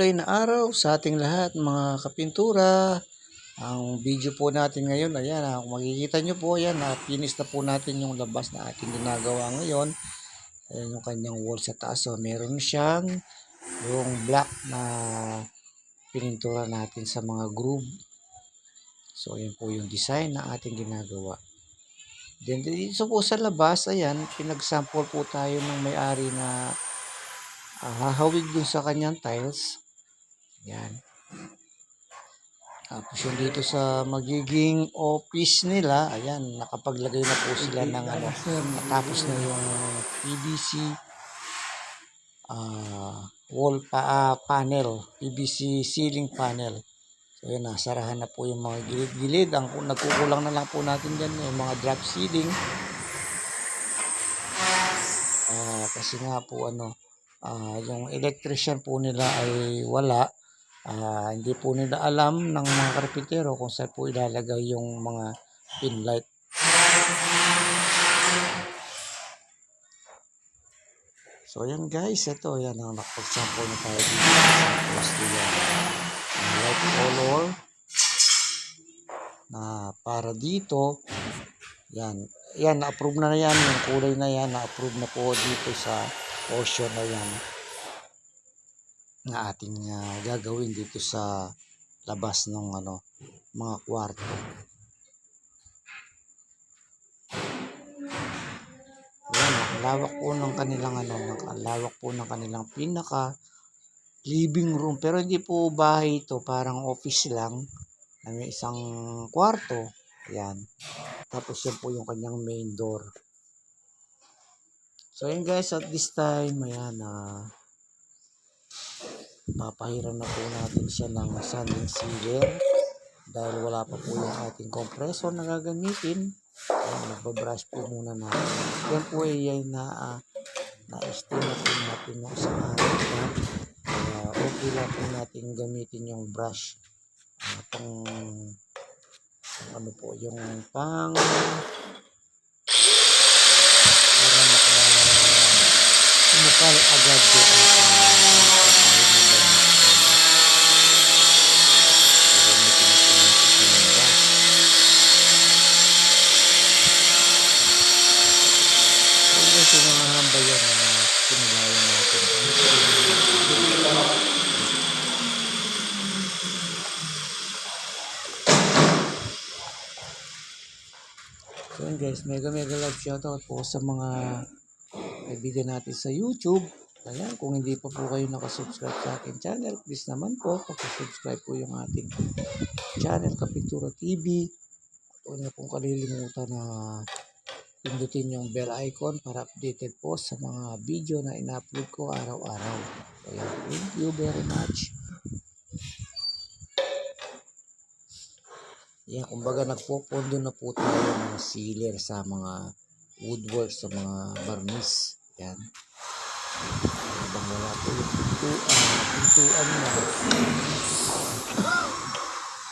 makulay na araw sa ating lahat mga kapintura. Ang video po natin ngayon, ayan, ah, kung makikita nyo po, ayan, na finish na po natin yung labas na ating ginagawa ngayon. Ayan yung kanyang wall sa taas. So, meron siyang yung black na pinintura natin sa mga groove. So, ayan po yung design na ating ginagawa. Then, dito po sa labas, ayan, pinag-sample po tayo ng may-ari na ah, hahawig dun sa kanyang tiles. Yan. Tapos yung dito sa magiging office nila, ayan, nakapaglagay na po sila ng ano, natapos na yung PVC ah, wall pa, ah, panel, PVC ceiling panel. So yun, nasarahan na po yung mga gilid-gilid. Ang nagkukulang na lang po natin dyan, yung mga drop ceiling. Ah, kasi nga po ano, ah, yung electrician po nila ay wala. Ah, hindi po nila alam ng mga karpintero kung saan po ilalagay yung mga pin light. So yan guys, ito yan ang nakapag-sample na tayo dito sa plastic yan. Ang light color na para dito yan, yan na-approve na, na yan, yung kulay na yan, na-approve na po dito sa portion na yan na ating ah, gagawin dito sa labas ng ano, mga kwarto. Yan, lawak po ng kanilang ano, lawak po ng kanilang pinaka living room. Pero hindi po bahay ito, parang office lang na may isang kwarto. Yan. Tapos yan po yung kanyang main door. So yun guys, at this time, ayan, ah, papahiran na po natin siya ng sanding sealer dahil wala pa po yung ating compressor na gagamitin. Ayan, magbabrush po muna natin. Yan po ay ay na, ah, na-estimate po natin yung isang araw na kaya okay lang po natin gamitin yung brush. Ah, pang ano po, yung pang para maka sumukal agad po ang Ito yung mga hambayan na pinilayan natin. So yun guys, mega mega love shoutout po sa mga kaibigan natin sa YouTube. Ayan, kung hindi pa po kayo nakasubscribe sa akin channel, please naman po, pakisubscribe po yung ating channel, Kapintura TV. Huwag na pong kalilimutan na pindutin yung bell icon para updated po sa mga video na ina-upload ko araw-araw. Kaya thank you very much. Yan, kumbaga nagpopondo na po tayo ng sealer sa mga woodwork, sa mga barnis. Yan. Habang wala po yung pintuan, pintuan na.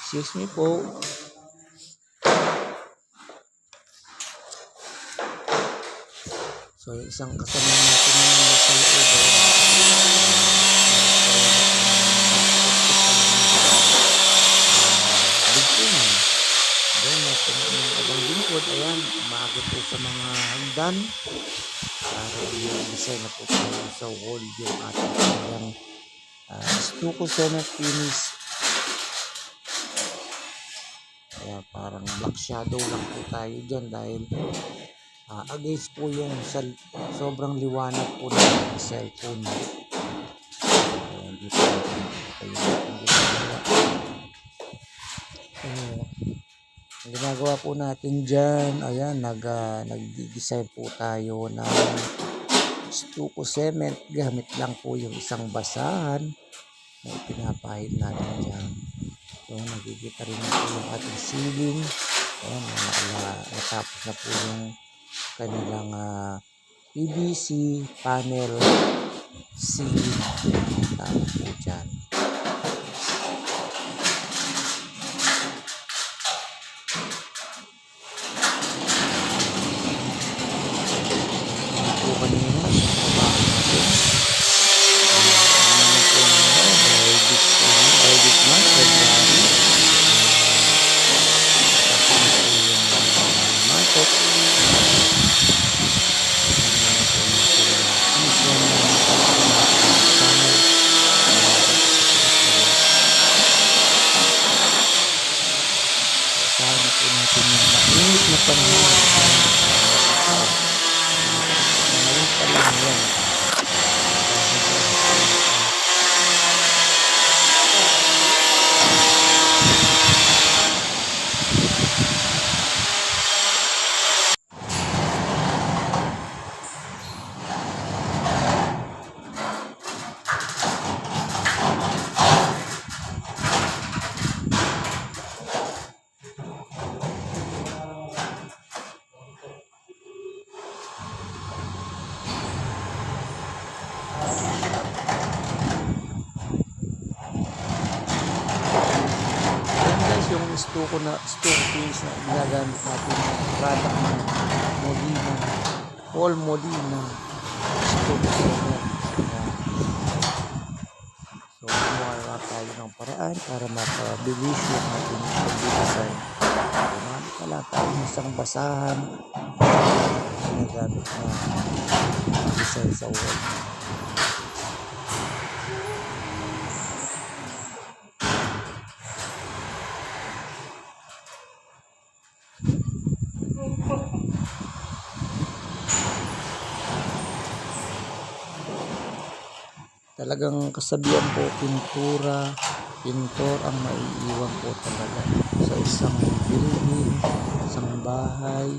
Excuse me po. Yung isang kasama natin na nasa loob. Bigtungan. Then, natin yung abang lingkod, ayan, umaagot po sa mga hagdan. Para i-design na po sa wall yung ating kanyang uh, stucco cement finish. Kaya parang black shadow lang po tayo dyan dahil Ah, against po yung sel- sobrang liwanag po ng cellphone. Hindi po ating ginagawa. Po natin dyan, ayan, nag, ah, nag-design po tayo ng stucco cement gamit lang po yung isang basahan na ipinapahid natin dyan. So, nakikita rin po yung ating ceiling. Ayan, na, na, natapos na po yung kanilang ah, PVC panel ceiling. Tama po dyan. Stuko na paints na ginagamit natin na product ng Molina Paul Molina paint so gumawa na tayo ng paraan para mapabilis yung ating so namin pala tayo isang basahan ginagamit na design sa wall talagang kasabihan po pintura pintor ang maiiwan po talaga sa isang building isang bahay.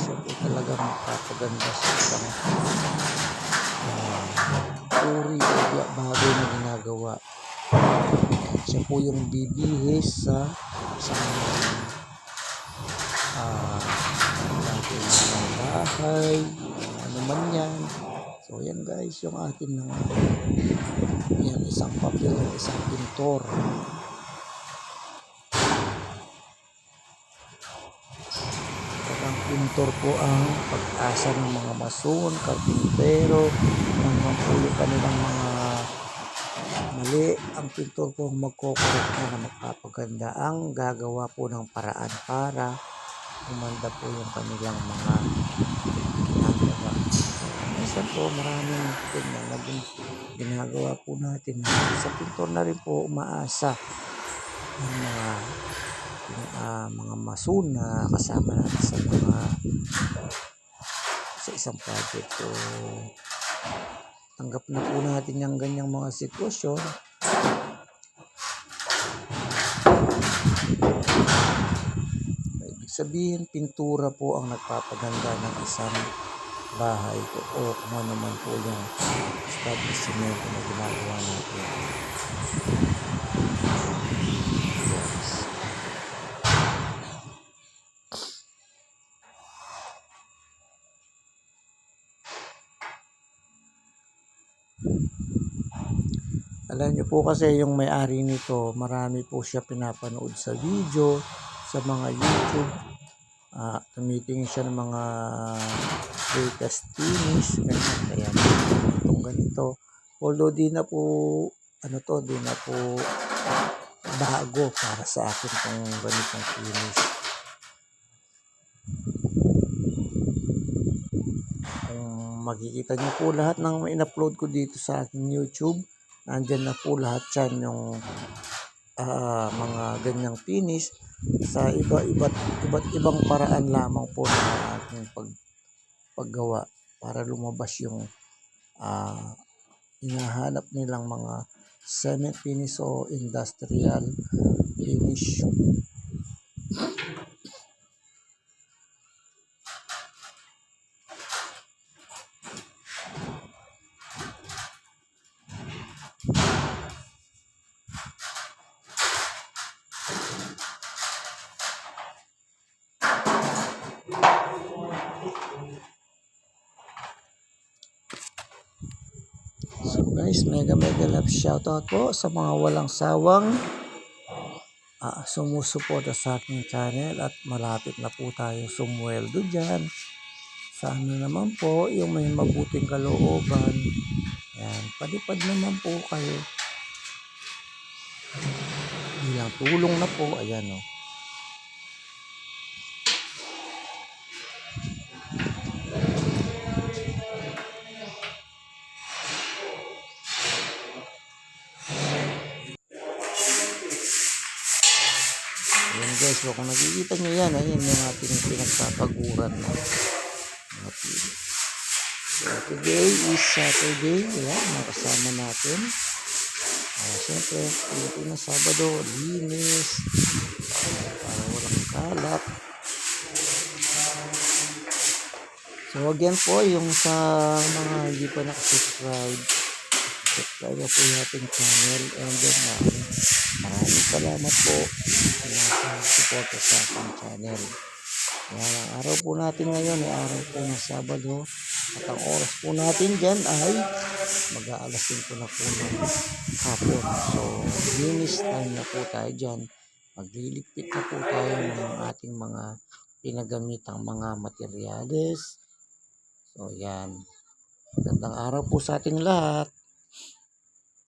Siya po talaga magpapaganda sa isang uh, uri o bagay na ginagawa. Siya po yung bibihis sa isang ng bahay ano man yan so yan guys yung atin ng yan isang papel ng isang pintor. Ang pintor po ang pag-asa ng mga mason, karpintero po yung kanilang mga mali. Ang pintor po ang magkokorek na na magpapaganda. Ang gagawa po ng paraan para umanda po yung kanilang mga minsan po maraming ganyan na gin- ginagawa po natin. Sa pintor na rin po umaasa ng mga ah, mga mason na kasama natin sa mga sa isang project. So tanggap na po natin yung ganyang mga sitwasyon. Ibig sabihin pintura po ang nagpapaganda ng isang bahay po o kung ano man po yung establishment na ginagawa natin yes. Alam niyo po kasi yung may-ari nito, marami po siya pinapanood sa video, sa mga YouTube. Ah, tumitingin siya ng mga latest finish, ganyan, kaya itong ganito. Although di na po, ano to, di na po bago para sa akin tong ganitong finish. Kung makikita niyo po lahat ng in-upload ko dito sa aking YouTube, nandyan na po lahat yan yung ah, mga ganyang finish sa iba iba't iba't ibang paraan lamang po ng aking pag paggawa para lumabas yung ah, hinahanap nilang mga cement finish o industrial finish. Mega mega love shoutout po sa mga walang sawang ah, sumusuporta sa aking channel at malapit na po tayo sumweldo dyan. Sana naman po yung may mabuting kalooban. Yan, palipad naman po kayo. Bilang tulong na po, ayan o. Ayan guys, so kung nakikita nyo yan, ayan yung ating pinagpapaguran na pili. So today is Saturday, ayan, mga kasama natin. Uh, Siyempre, Pilipinas Sabado, linis, para walang kalat. So again po, yung sa mga hindi pa nakasubscribe, subscribe po yung ating channel and then maraming maraming salamat po sa mga suporta sa ating channel. Yan, ang araw po natin ngayon ay araw po ng Sabado at ang oras po natin dyan ay mag-aalas din po na po ng hapon. So, linis time na po tayo dyan Magliligpit na po tayo ng ating mga pinagamitang mga materyales. So, yan. Magandang araw po sa ating lahat.